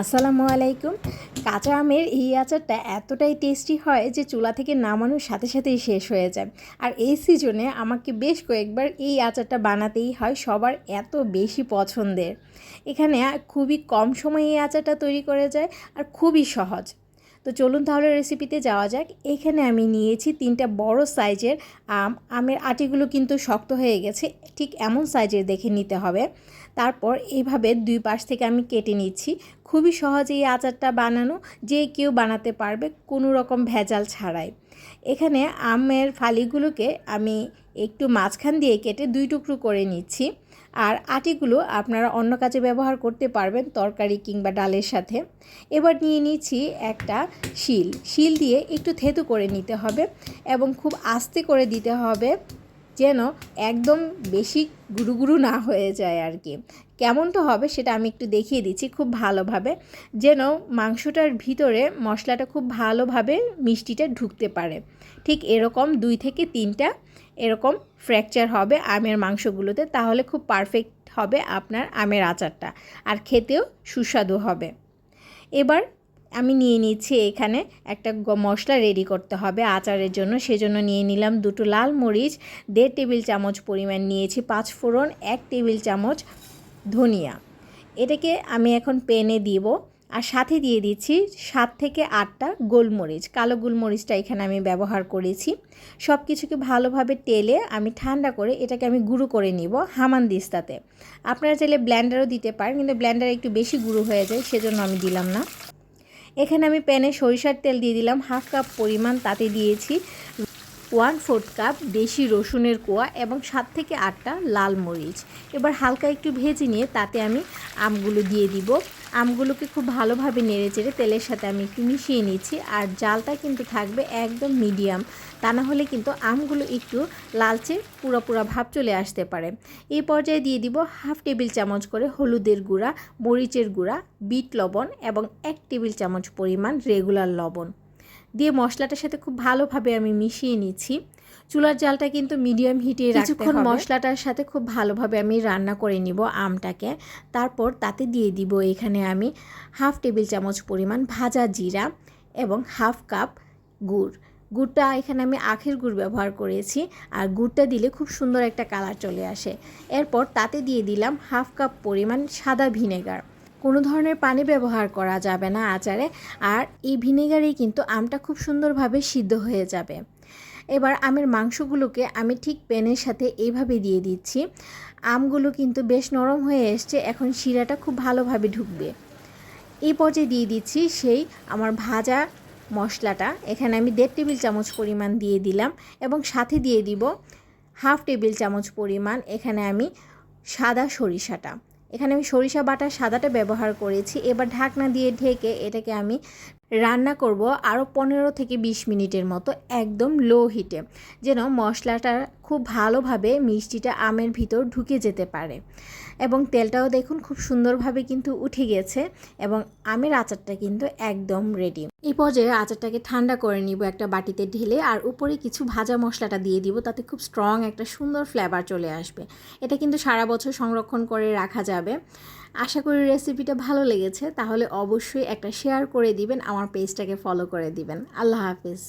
আসসালামু আলাইকুম। কাঁচা আমের এই আচারটা এতটাই টেস্টি হয় যে চুলা থেকে নামানোর সাথে সাথেই শেষ হয়ে যায়। আর এই সিজনে আমাকে বেশ কয়েকবার এই আচারটা বানাতেই হয় সবার এত বেশি পছন্দের। এখানে খুবই কম সময়ে এই আচারটা তৈরি করে যায় আর খুবই সহজ। তো চলুন তাহলে রেসিপিতে যাওয়া যাক। এখানে আমি নিয়েছি তিনটা বড় সাইজের আম। আমের আটিগুলো কিন্তু শক্ত হয়ে গেছে, ঠিক এমন সাইজের দেখে নিতে হবে। তারপর এইভাবে দুই পাশ থেকে আমি কেটে নিচ্ছি। খুবই সহজে এই আচারটা বানানো, যে কেউ বানাতে পারবে কোনো রকম ভেজাল ছাড়াই। এখানে আমের ফালিগুলোকে আমি একটু মাঝখান দিয়ে কেটে দুই টুকরো করে নিচ্ছি। আর আটিগুলো আপনারা অন্য কাজে ব্যবহার করতে পারবেন, তরকারি কিংবা ডালের সাথে। এবার নিয়ে নিচ্ছি একটা শিল। শিল দিয়ে একটু থেতু করে নিতে হবে এবং খুব আস্তে করে দিতে হবে। যেন একদম বেশি গুরু গুরু না হয়ে যায় আর কি। কেমনটা হবে সেটা আমি একটু দেখিয়ে দিচ্ছি খুব ভালোভাবে, যেন মাংসটার ভিতরে মশলাটা খুব ভালোভাবে মিষ্টিটা ঢুকতে পারে। ঠিক এরকম দুই থেকে তিনটা এরকম ফ্র্যাকচার হবে আমের মাংসগুলোতে, তাহলে খুব পারফেক্ট হবে আপনার আমের আচারটা, আর খেতেও সুস্বাদু হবে। এবার আমি নিয়ে নিচ্ছি এখানে একটা মশলা রেডি করতে হবে আচারের জন্য। সেজন্য নিয়ে নিলাম দুটো লাল মরিচ, দেড় টেবিল চামচ পরিমাণ নিয়েছি পাঁচ ফোড়ন, এক টেবিল চামচ ধনিয়া। এটাকে আমি এখন পেনে দিব আর সাথে দিয়ে দিচ্ছি সাত থেকে আটটা গোলমরিচ। কালো গোলমরিচটা এখানে আমি ব্যবহার করেছি। সব কিছুকে ভালোভাবে তেলে আমি ঠান্ডা করে এটাকে আমি গুঁড়ো করে নিব হামান দিস্তাতে। আপনারা চাইলে ব্ল্যান্ডারও দিতে পারেন, কিন্তু ব্ল্যান্ডার একটু বেশি গুঁড়ো হয়ে যায়, সেজন্য আমি দিলাম না। এখানে আমি প্যানে সরিষার তেল দিয়ে দিলাম, হাফ কাপ পরিমাণ তাতে দিয়েছি ওয়ান ফোর্থ কাপ দেশি রসুনের কোয়া এবং সাত থেকে আটটা লাল মরিচ। এবার হালকা একটু ভেজে নিয়ে তাতে আমি আমগুলো দিয়ে দিব। আমগুলোকে খুব ভালোভাবে নেড়ে চেড়ে তেলের সাথে আমি একটু মিশিয়ে নিচ্ছি। আর জালটা কিন্তু থাকবে একদম মিডিয়াম। তা না হলে কিন্তু আমগুলো একটু লালচে পুরো পুরো ভাব চলে আসতে পারে। এই পর্যায়ে দিয়ে দিব হাফ টেবিল চামচ করে হলুদের গুঁড়া, মরিচের গুঁড়া, বিট লবণ এবং এক টেবিল চামচ পরিমাণ রেগুলার লবণ। দিয়ে মশলাটার সাথে খুব ভালোভাবে আমি মিশিয়ে নিচ্ছি। চুলার জালটা কিন্তু মিডিয়াম হিটে কিছুক্ষণ মশলাটার সাথে খুব ভালোভাবে আমি রান্না করে নিব আমটাকে। তারপর তাতে দিয়ে দিব এখানে আমি হাফ টেবিল চামচ পরিমাণ ভাজা জিরা এবং হাফ কাপ গুড়। গুড়টা এখানে আমি আখের গুড় ব্যবহার করেছি আর গুড়টা দিলে খুব সুন্দর একটা কালার চলে আসে। এরপর তাতে দিয়ে দিলাম হাফ কাপ পরিমাণ সাদা ভিনেগার। কোনো ধরনের পানি ব্যবহার করা যাবে না আচারে, আর এই ভিনেগারেই কিন্তু আমটা খুব সুন্দরভাবে সিদ্ধ হয়ে যাবে। এবার আমের মাংসগুলোকে আমি ঠিক প্যানের সাথে এইভাবে দিয়ে দিচ্ছি। আমগুলো কিন্তু বেশ নরম হয়ে এসছে, এখন শিরাটা খুব ভালোভাবে ঢুকবে। এই পর্যায়ে দিয়ে দিচ্ছি সেই আমার ভাজা মশলাটা। এখানে আমি দেড় টেবিল চামচ পরিমাণ দিয়ে দিলাম এবং সাথে দিয়ে দিব হাফ টেবিল চামচ পরিমাণ এখানে আমি সাদা সরিষাটা। এখানে আমি সরিষা বাটার সাদাটা ব্যবহার করেছি। এবার ঢাকনা দিয়ে ঢেকে এটাকে আমি রান্না করব আরও পনেরো থেকে বিশ মিনিটের মতো একদম লো হিটে যেন মশলাটা খুব ভালোভাবে মিষ্টিটা আমের ভিতর ঢুকে যেতে পারে। এবং তেলটাও দেখুন খুব সুন্দরভাবে কিন্তু উঠে গেছে এবং আমের আচারটা কিন্তু একদম রেডি এই পর্যায়ে আচারটাকে ঠান্ডা করে নিব একটা বাটিতে ঢেলে আর উপরে কিছু ভাজা মশলাটা দিয়ে দিব, তাতে খুব স্ট্রং একটা সুন্দর ফ্লেভার চলে আসবে। এটা কিন্তু সারা বছর সংরক্ষণ করে রাখা যাবে। আশা করি রেসিপিটা ভালো লেগেছে, তাহলে অবশ্যই একটা শেয়ার করে দিবেন, আমার পেজটাকে ফলো করে দিবেন। আল্লাহ হাফিজ।